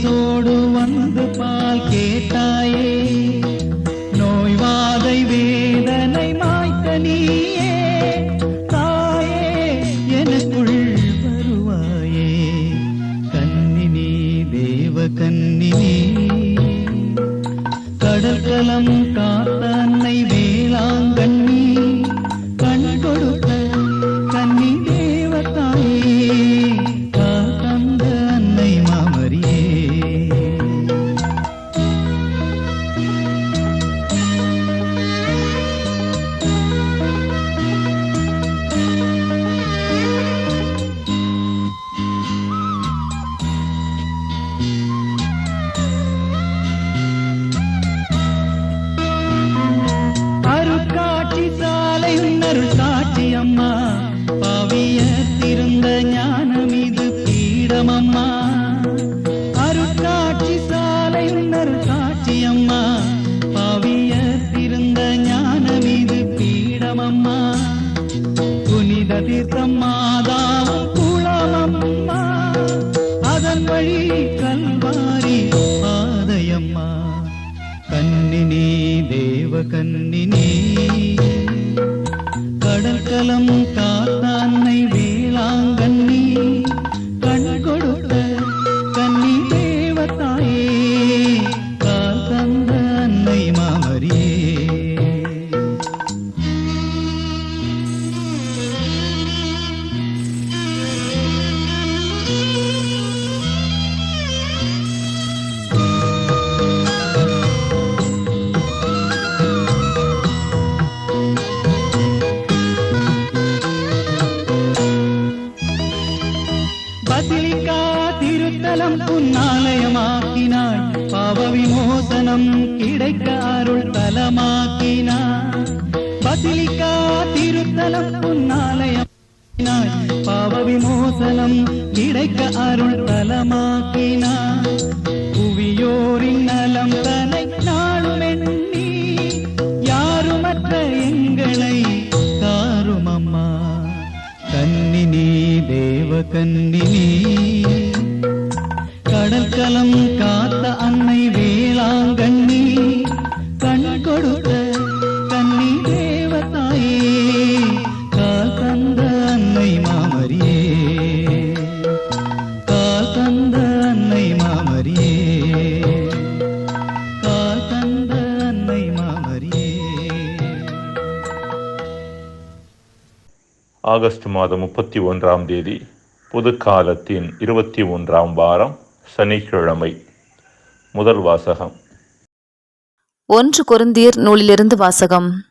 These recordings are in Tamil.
Jesús. கண்ணினி தேவ கண்ணினி கடற்கலம் காத்த திருத்தலம் புன்னாலயமாக்கினாய் பாவ விமோசனம் கிடைக்க அருள் தலமாக்கினாய். பசிலிக்கா திருத்தலம் புன்னாலயமாக்கினாய் பாவ விமோசனம் கிடைக்க அருள் தலமாக்கினாய். புவியோரின் நலம் தலை நாளும் எண்ணி யாருமற்ற எங்களை தாருமம்மா. அம்மா கண்ணினி தேவ கண்ணினி. கடல் காத்த அன்னை வேளாங்கண்ணி கண் கொடுத்த கண்ணி தேவதாயே கால் தந்த அன்னை மாமரியே. கால் தந்த அன்னை மாமரியே. கால் தந்த அன்னை மாமரியே. ஆகஸ்ட் மாதம் முப்பத்தி ஒன்றாம் தேதி பொது காலத்தின் இருபத்தி ஒன்றாம் வாரம் சனிக்கிழமை. முதல் வாசகம். ஒன்று குருந்தீர் நூலிலிருந்து வாசகம்.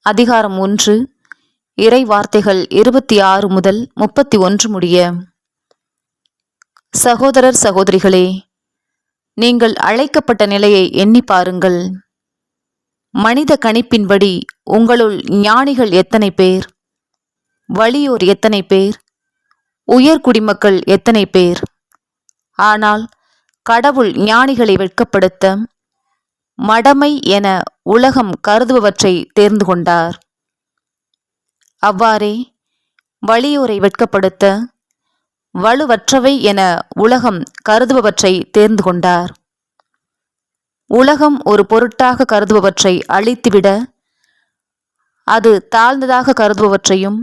அதிகாரம் ஒன்று இறை வார்த்தைகள் இருபத்தி ஆறு முதல் முப்பத்தி ஒன்று முடிய. சகோதரர் சகோதரிகளே நீங்கள் அழைக்கப்பட்ட நிலையை எண்ணி பாருங்கள். மனித கணிப்பின்படி உங்களுள் ஞானிகள் எத்தனை பேர்? வலியோர் எத்தனை பேர்? உயர் குடிமக்கள் எத்தனை பேர்? ஆனால் கடவுள் ஞானிகளை வெட்கப்படுத்த மடமை என உலகம் கருதுபவற்றை தேர்ந்து கொண்டார். அவ்வாறே வலியோரை வெட்கப்படுத்த வலுவற்றவை என உலகம் கருதுபவற்றை தேர்ந்து கொண்டார். உலகம் ஒரு பொருட்டாக கருதுபவற்றை அழித்துவிட அது தாழ்ந்ததாக கருதுபவற்றையும்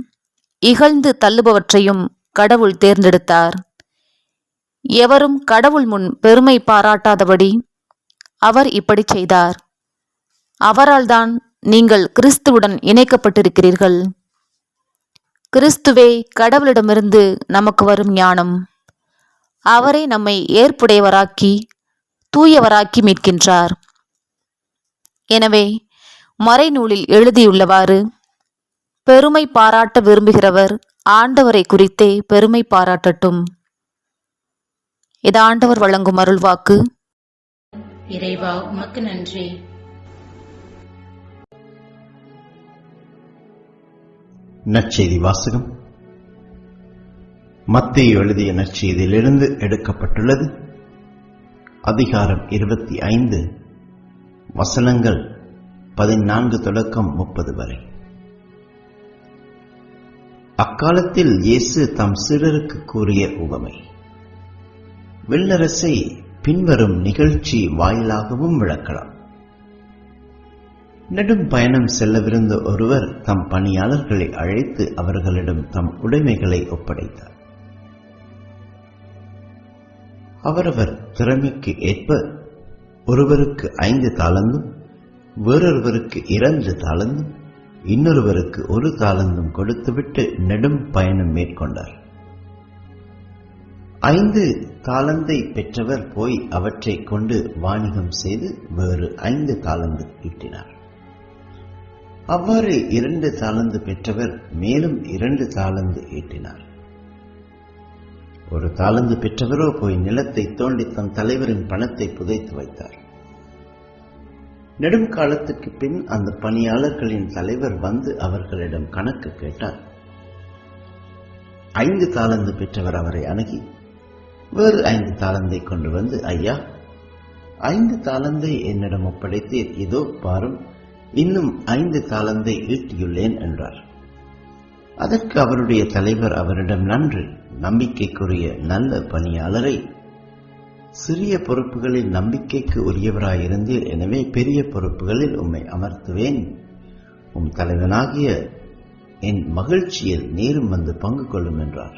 இகழ்ந்து தள்ளுபவற்றையும் கடவுள் தேர்ந்தெடுத்தார். எவரும் கடவுள் முன் பெருமை பாராட்டாதபடி அவர் இப்படி செய்தார். அவரால்தான் நீங்கள் கிறிஸ்துவுடன் இணைக்கப்பட்டிருக்கிறீர்கள். கிறிஸ்துவே கடவுளிடமிருந்து நமக்கு வரும் ஞானம். அவரே நம்மை ஏற்புடையவராக்கி தூயவராக்கி மீட்கின்றார். எனவே மறைநூலில் எழுதியுள்ளவாறு பெருமை பாராட்ட விரும்புகிறவர் ஆண்டவரை குறித்தே பெருமை பாராட்டட்டும். இது ஆண்டவர் வழங்கும் அருள்வாக்கு. இறைவா உமக்கு நன்றி. நற்செய்தி வாசகம். மத்தேயு எழுதிய நற்செய்தியிலிருந்து எடுக்கப்பட்டுள்ளது. அதிகாரம் இருபத்தி ஐந்து வசனங்கள் பதினான்கு தொடக்கம் முப்பது வரை. அக்காலத்தில் இயேசு தம் சீடருக்கு கூறிய உவமை. வில்லரசை பின்வரும் நிகழ்ச்சி வாயிலாகவும் விளக்கலாம். நெடும் பயணம் செல்லவிருந்த ஒருவர் தம் பணியாளர்களை அழைத்து அவர்களிடம் தம் உடைமைகளை ஒப்படைத்தார். அவரவர் திறமைக்கு ஏற்ப ஒருவருக்கு ஐந்து தாளந்தும் வேறொருவருக்கு இரண்டு தாளந்தும் இன்னொருவருக்கு ஒரு தாளந்தும் கொடுத்துவிட்டு நெடும் பயணம் மேற்கொண்டார். ஐந்து தாளந்தை பெற்றவர் போய் அவற்றை கொண்டு வாணிகம் செய்து வேறு ஐந்து தாளந்து ஈட்டினார். அவ்வாறு இரண்டு தாளந்து பெற்றவர் மேலும் இரண்டு தாளந்து ஈட்டினார். ஒரு தாளந்து பெற்றவரோ போய் நிலத்தை தோண்டி தன் தலைவரின் பணத்தை புதைத்து வைத்தார். நெடும் காலத்துக்கு பின் அந்த பணியாளர்களின் தலைவர் வந்து அவர்களிடம் கணக்கு கேட்டார். ஐந்து தாளந்து பெற்றவர் அவரை அணுகி வேறு ஐந்து தாளந்தை கொண்டு வந்து ஐயா ஐந்து தாளந்தை என்னிடம் ஒப்படைத்தீர். இதோ பாரும் இன்னும் ஐந்து தாளந்தை ஈட்டியுள்ளேன் என்றார். அதற்கு அவருடைய தலைவர் அவரிடம் நன்று நம்பிக்கைக்குரிய நல்ல பணியாளரை சிறிய பொறுப்புகளில் நம்பிக்கைக்கு உரியவராயிருந்தீர். எனவே பெரிய பொறுப்புகளில் உம்மை அமர்த்துவேன். உம் தலைவனாகிய என் மகிழ்ச்சியில் நீரும் வந்து பங்கு கொள்ளும் என்றார்.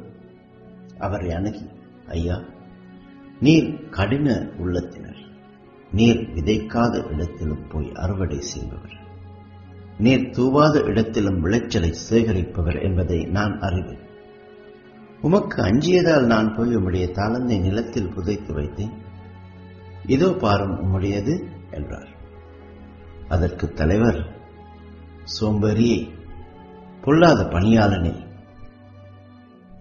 அவரை அணுகி ஐயா நீர் கடின உள்ளத்தினர். நீர் விதைக்காத இடத்திலும் போய் அறுவடை செய்பவர். நீர் தூவாத இடத்திலும் விளைச்சலை சேகரிப்பவர் என்பதை நான் அறிவேன். உமக்கு அஞ்சியதால் நான் போய் உம்முடைய தாளந்தை நிலத்தில் புதைத்து வைத்தேன். இதோ பாரும் உம்முடையது என்றார். அதற்கு தலைவர் சோம்பேறியை பொல்லாத பணியாளனே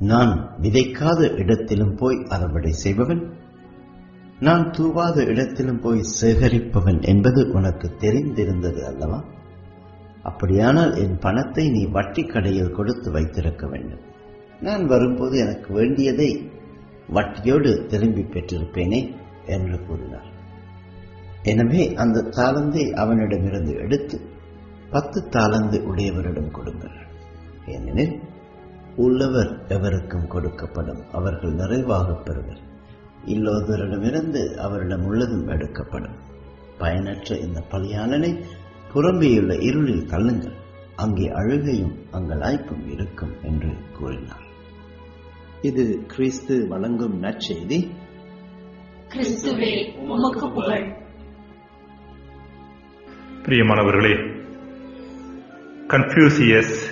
நான் விதைக்காத இடத்திலும் போய் அறுவடை செய்பவன். நான் தூவாத இடத்திலும் போய் சேகரிப்பவன் என்பது உனக்கு தெரிந்திருந்தது அல்லவா? அப்படியானால் என் பணத்தை நீ வட்டி கடையில் கொடுத்து வைத்திருக்க வேண்டும். நான் வரும்போது எனக்கு வேண்டியதை வட்டியோடு திரும்பி பெற்றிருப்பேனே என்று கூறினார். எனவே அந்த தாளந்தை அவனிடமிருந்து எடுத்து பத்து தாளந்து உடையவரிடம் கொடுங்கள். ஏனெனில் உள்ளவர் எவருக்கும் கொடுக்கப்படும் அவர்கள் நிறைவாகப் பெறுவர். இல்லோதரிடமிருந்து அவரிடம் உள்ளதும் எடுக்கப்படும். பயனற்ற இந்த பலியாளனை புறம்பேயுள்ள இருளில் தள்ளுங்கள். அங்கே அழுகையும் அங்கலாய்ப்பும் இருக்கும் என்று கூறினார். இது கிறிஸ்து வழங்கும் நற்செய்தி. கிறிஸ்துவே உமக்கு புகழ். பிரியமானவர்களே கன்ஃபியூசியஸ்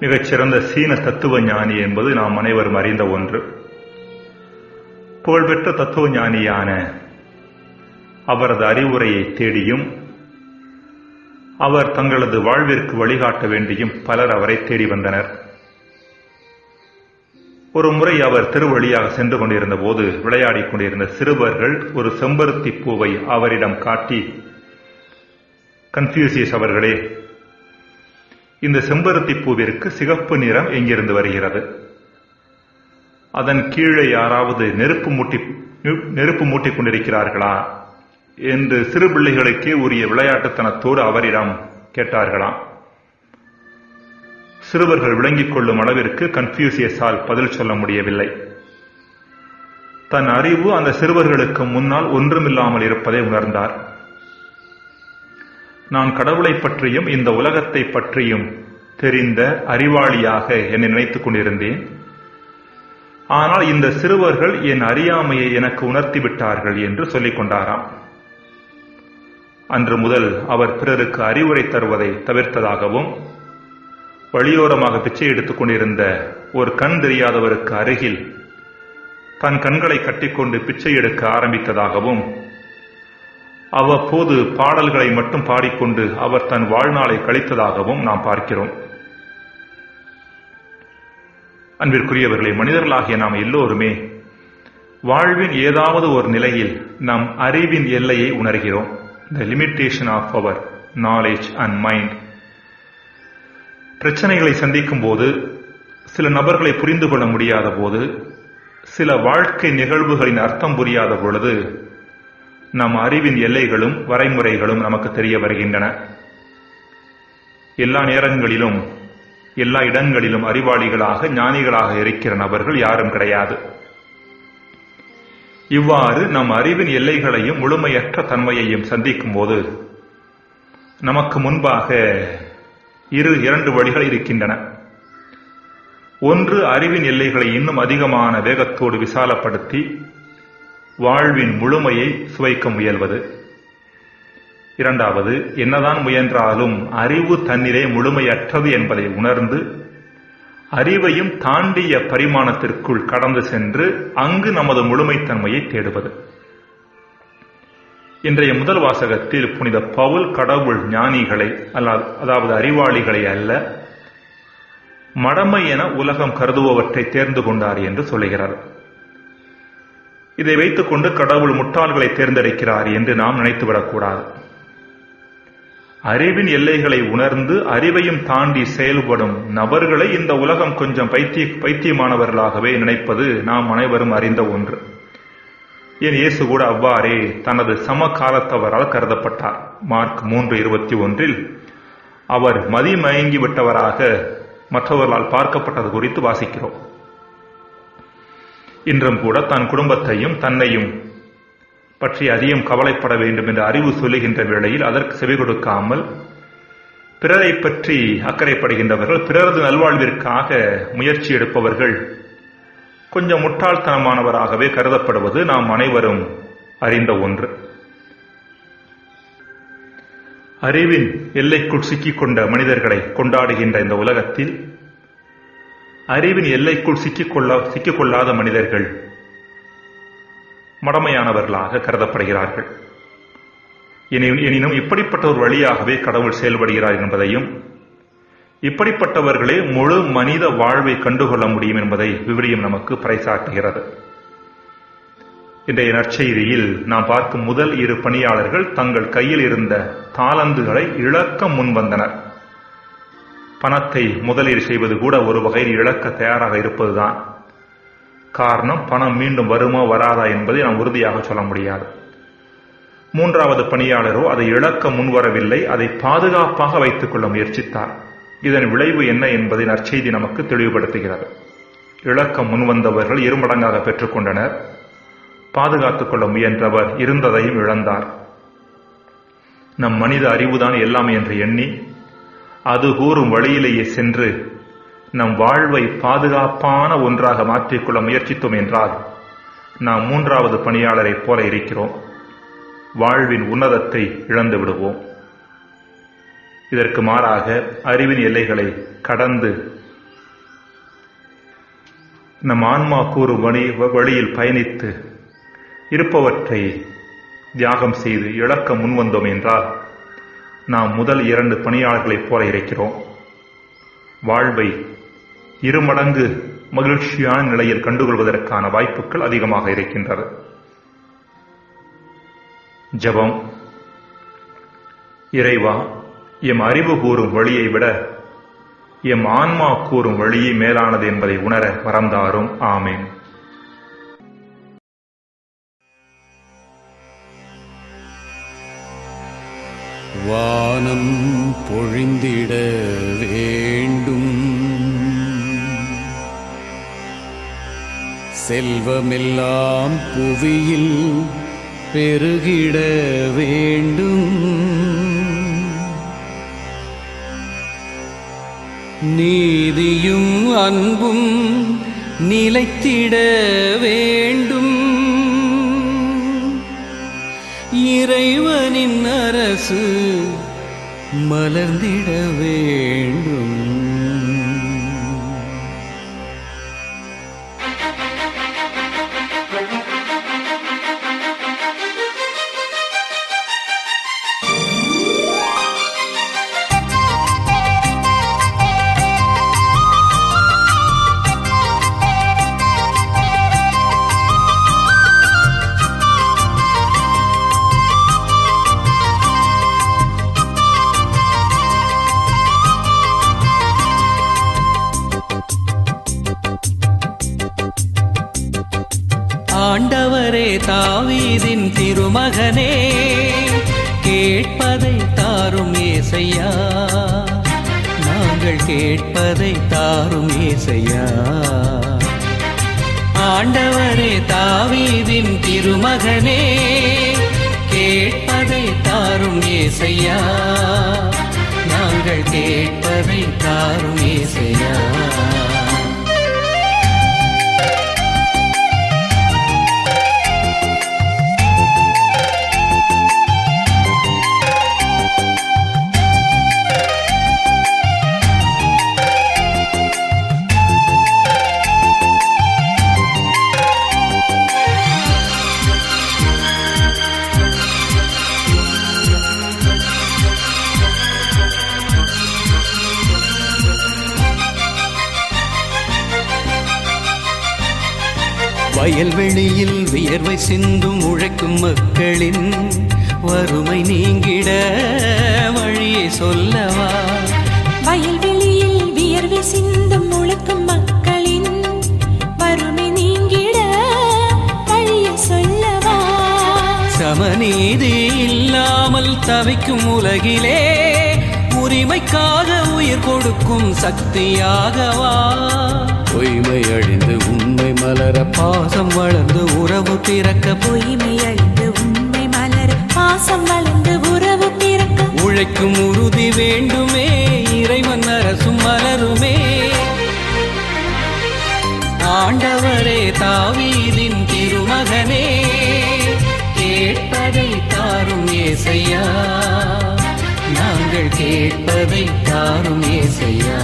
மிகச்சிறந்த சீன தத்துவ ஞானி என்பது நாம் அனைவரும் அறிந்த ஒன்று. புகழ்பெற்ற தத்துவ ஞானியான அவரது அறிவுரையை தேடியும் அவர் தங்களது வாழ்விற்கு வழிகாட்ட வேண்டியும் பலர் அவரை தேடி வந்தனர். ஒரு முறை அவர் திருவழியாக சென்று கொண்டிருந்த போது விளையாடிக் கொண்டிருந்த சிறுவர்கள் ஒரு செம்பருத்தி பூவை அவரிடம் காட்டி கன்ஃபியூசியஸ் அவர்களே இந்த செம்பருத்தி பூவிற்கு சிகப்பு நிறம் எங்கிருந்து வருகிறது? அதன் கீழே யாராவது நெருப்பு மூட்டி நெருப்பு மூட்டிக் கொண்டிருக்கிறார்களா? என்று சிறு பிள்ளைகளுக்கே உரிய விளையாட்டுத்தனத்தோடு அவரிடம் கேட்டார்களாம். சிறுவர்கள் விளங்கிக் கொள்ளும் அளவிற்கு கன்ஃபியூசியஸால் பதில் சொல்ல முடியவில்லை. தன் அறிவு அந்த சிறுவர்களுக்கு முன்னால் ஒன்றுமில்லாமல் இருப்பதை உணர்ந்தார். நான் கடவுளை பற்றியும் இந்த உலகத்தை பற்றியும் தெரிந்த அறிவாளியாக என்னை நினைத்துக் கொண்டிருந்தேன். ஆனால் இந்த சிறுவர்கள் என் அறியாமையை எனக்கு உணர்த்தி விட்டார்கள் என்று சொல்லிக் கொண்டாராம். அன்று முதல் அவர் பிறருக்கு அறிவுரை தருவதை தவிர்த்ததாகவும் வழியோரமாக பிச்சை எடுத்துக் கொண்டிருந்த ஒரு கண் தெரியாதவருக்கு அருகில் தன் கண்களை கட்டிக்கொண்டு பிச்சை எடுக்க ஆரம்பித்ததாகவும் அவ்வப்போது பாடல்களை மட்டும் பாடிக்கொண்டு அவர் தன் வாழ்நாளை கழித்ததாகவும் நாம் பார்க்கிறோம். அன்பிற்குரியவர்களை மனிதர்களாகிய நாம் எல்லோருமே வாழ்வின் ஏதாவது ஒரு நிலையில் நம் அறிவின் எல்லையை உணர்கிறோம். The limitation of our knowledge and mind பிரச்சனைகளை சந்திக்கும் போது சில நபர்களை புரிந்து கொள்ள முடியாத போது சில வாழ்க்கை நிகழ்வுகளின் அர்த்தம் புரியாத பொழுது நம் அறிவின் எல்லைகளும் வரைமுறைகளும் நமக்கு தெரிய வருகின்றன. எல்லா நேரங்களிலும் எல்லா இடங்களிலும் அறிவாளிகளாக ஞானிகளாக இருக்கிற நபர்கள் யாரும் கிடையாது. இவ்வாறு நம் அறிவின் எல்லைகளையும் முழுமையற்ற தன்மையையும் சந்திக்கும் போது நமக்கு முன்பாக இரு இரண்டு வழிகள் இருக்கின்றன. ஒன்று அறிவின் எல்லைகளை இன்னும் அதிகமான வேகத்தோடு விசாலப்படுத்தி வாழ்வின் முழுமையை சுவைக்க முயல்வது. இரண்டாவது என்னதான் முயன்றாலும் அறிவு தன்னிலே முழுமையற்றது என்பதை உணர்ந்து அறிவையும் தாண்டிய பரிமாணத்திற்குள் கடந்து சென்று அங்கு நமது முழுமைத்தன்மையை தேடுவது. இன்றைய முதல் வாசகத்தில் புனித பவுல் கடவுள் ஞானிகளை அல்ல அதாவது அறிவாளிகளை அல்ல மடமை என உலகம் கருதுபவற்றை தேர்ந்து கொண்டார் என்று சொல்லுகிறார். இதை வைத்துக்கொண்டு கடவுள் முட்டாள்களை தேர்ந்தெடுக்கிறார் என்று நாம் நினைத்துவிடக்கூடாது. அறிவின் எல்லைகளை உணர்ந்து அறிவையும் தாண்டி செயல்படும் நபர்களை இந்த உலகம் கொஞ்சம் பைத்திய பைத்தியமானவர்களாகவே நினைப்பது நாம் அனைவரும் அறிந்த ஒன்று. ஏன் இயேசு கூட அவ்வாறே தனது சமகாலத்தவரால் கருதப்பட்டார். மார்க் மூன்று இருபத்தி ஒன்றில் அவர் மதிமயங்கி விட்டவராக மற்றவர்களால் பார்க்கப்பட்டது குறித்து வாசிக்கிறோம். இன்றும் கூட தன் குடும்பத்தையும் தன்னையும் பற்றி அதிகம் கவலைப்பட வேண்டும் என்ற அறிவு சொல்லுகின்ற வேளையில் அதற்கு செவி கொடுக்காமல் பிறரை பற்றி அக்கறைப்படுகின்றவர்கள் பிறரது நல்வாழ்விற்காக முயற்சி எடுப்பவர்கள் கொஞ்சம் முட்டாள்தனமானவராகவே கருதப்படுவது நாம் அனைவரும் அறிந்த ஒன்று. அறிவின் எல்லைக்குள் சிக்கிக்கொண்ட மனிதர்களை கொண்டாடுகின்ற இந்த உலகத்தில் அறிவின் எல்லைக்குள் சிக்கிக்கொள்ள சிக்கிக்கொள்ளாத மனிதர்கள் மடமையானவர்களாக கருதப்படுகிறார்கள். எனினும் இப்படிப்பட்ட ஒரு வழியாகவே கடவுள் செயல்படுகிறார் என்பதையும் இப்படிப்பட்டவர்களே முழு மனித வாழ்வை கண்டுகொள்ள முடியும் என்பதை விவிலியம் நமக்கு பறைசாட்டுகிறது இன்றைய நற்செய்தியில் நாம் பார்க்கும் முதல் இரு பணியாளர்கள் தங்கள் கையில் இருந்த தாளந்துகளை இழக்க முன்வந்தனர். பணத்தை முதலீடு செய்வது கூட ஒரு வகையில் இழக்க தயாராக இருப்பதுதான். காரணம் பணம் மீண்டும் வருமா வராதா என்பதை நாம் உறுதியாக சொல்ல முடியாது. மூன்றாவது பணியாளரோ அதை இழக்க முன்வரவில்லை அதை பாதுகாப்பாக வைத்துக் கொள்ள முயற்சித்தார். இதன் விளைவு என்ன என்பதை நற்செய்தி நமக்கு தெளிவுபடுத்துகிறது. இழக்க முன்வந்தவர்கள் இருமடங்காக பெற்றுக்கொண்டனர். பாதுகாத்துக் கொள்ள முயன்றவர் இருந்ததையும் இழந்தார். நம் மனித அறிவுதான் எல்லாம் என்று எண்ணி அது கூறும் வழியிலேயே சென்று நம் வாழ்வை பாதுகாப்பான ஒன்றாக மாற்றிக்கொள்ள முயற்சித்தோம் என்றால் நாம் மூன்றாவது பணியாளரைப் போல இருக்கிறோம். வாழ்வின் உன்னதத்தை இழந்து விடுவோம். இதற்கு மாறாக அறிவின் எல்லைகளை கடந்து நம் ஆன்மா கூறும் வழி வழியில் பயணித்து இருப்பவற்றை தியாகம் செய்து இழக்க முன்வந்தோம் என்றால் நாம் முதல் இரண்டு பணியாளர்களைப் போல இருக்கிறோம். வாழ்வை இருமடங்கு மகிழ்ச்சியான நிலையில் கண்டுகொள்வதற்கான வாய்ப்புகள் அதிகமாக இருக்கின்றது ஜபம். இறைவா எம் அறிவு கூறும் வழியை விட எம் ஆன்மா கூறும் வழியே மேலானது என்பதை உணர மறந்தாரும். ஆமேன். வானம் பொழிந்திட வேண்டும். செல்வமெல்லாம் புவியில் பெருகிட வேண்டும். நீதியும் அன்பும் நிலைத்திட வேண்டும். இறைவனின் அரசு மலர்ந்திட வேண்டும். தாவீதின் திருமகனே கேட்பதை தாரும் ஏசையா. நாங்கள் கேட்பதை தாரும் ஏசையா. ஆண்டவரே தாவீதின் திருமகனே கேட்பதை தாரும் ஏசையா. நாங்கள் கேட்பதை தாரும் ஏசையா. தவிக்கும் உலகிலே உரிமைக்காக உயிர் கொடுக்கும் சக்தியாகவா? பொய்மை அழிந்து உண்மை மலர பாசம் வளர்ந்து உறவு பிறக்க பொய்மை அழிந்து உண்மை மலர பாசம் வளர்ந்து உறவு பிறக்க உழைக்கும் உறுதி வேண்டுமே இறைவன் அரசும் மலருமே. ஆண்டவரே தாவீதின் கேட்பவை தாரும் ஏசையா.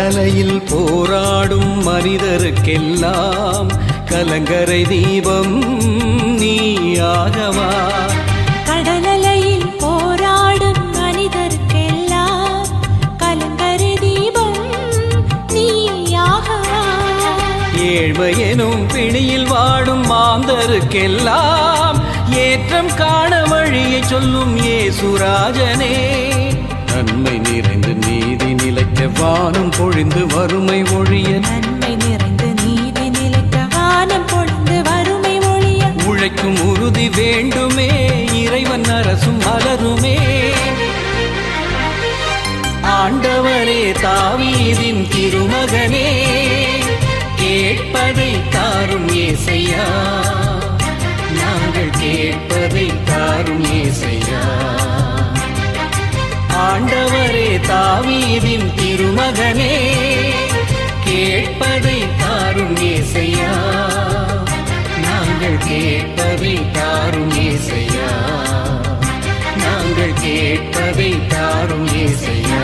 கடலலையில் போராடும் மனிதருக்கெல்லாம் கலங்கரை தீபம் நீயாகவா கடலலையில் போராடும் மனிதர்க்கெல்லாம் கலங்கரை தீபம் நீயாகவா ஏழ்மை எனும் பிணியில் வாடும் மாந்தருக்கெல்லாம் ஏற்றம் காண வழியை சொல்லும் ஏசுராஜனே. நிலைக்க வானம் பொழிந்து வறுமை ஒழிய நன்மை நிறைந்து நீதி நிலைக்க வானம் பொழுது வறுமை ஒழிய உழைக்கும் உறுதி வேண்டுமே இறைவன் அரசும் மலருமே. ஆண்டவரே தாவீதின் திருமகனே கேட்பதை தாரும் ஏசையா. நாங்கள் கேட்பதை தாரும் ஏசையா. ஆண்டவரே தாவீதின் திருமகனே கேட்பதை தாரும் ஏசையா. நாங்கள் கேட்பதை தாரும் ஏசையா. நாங்கள் கேட்பதை தாரும் ஏசையா.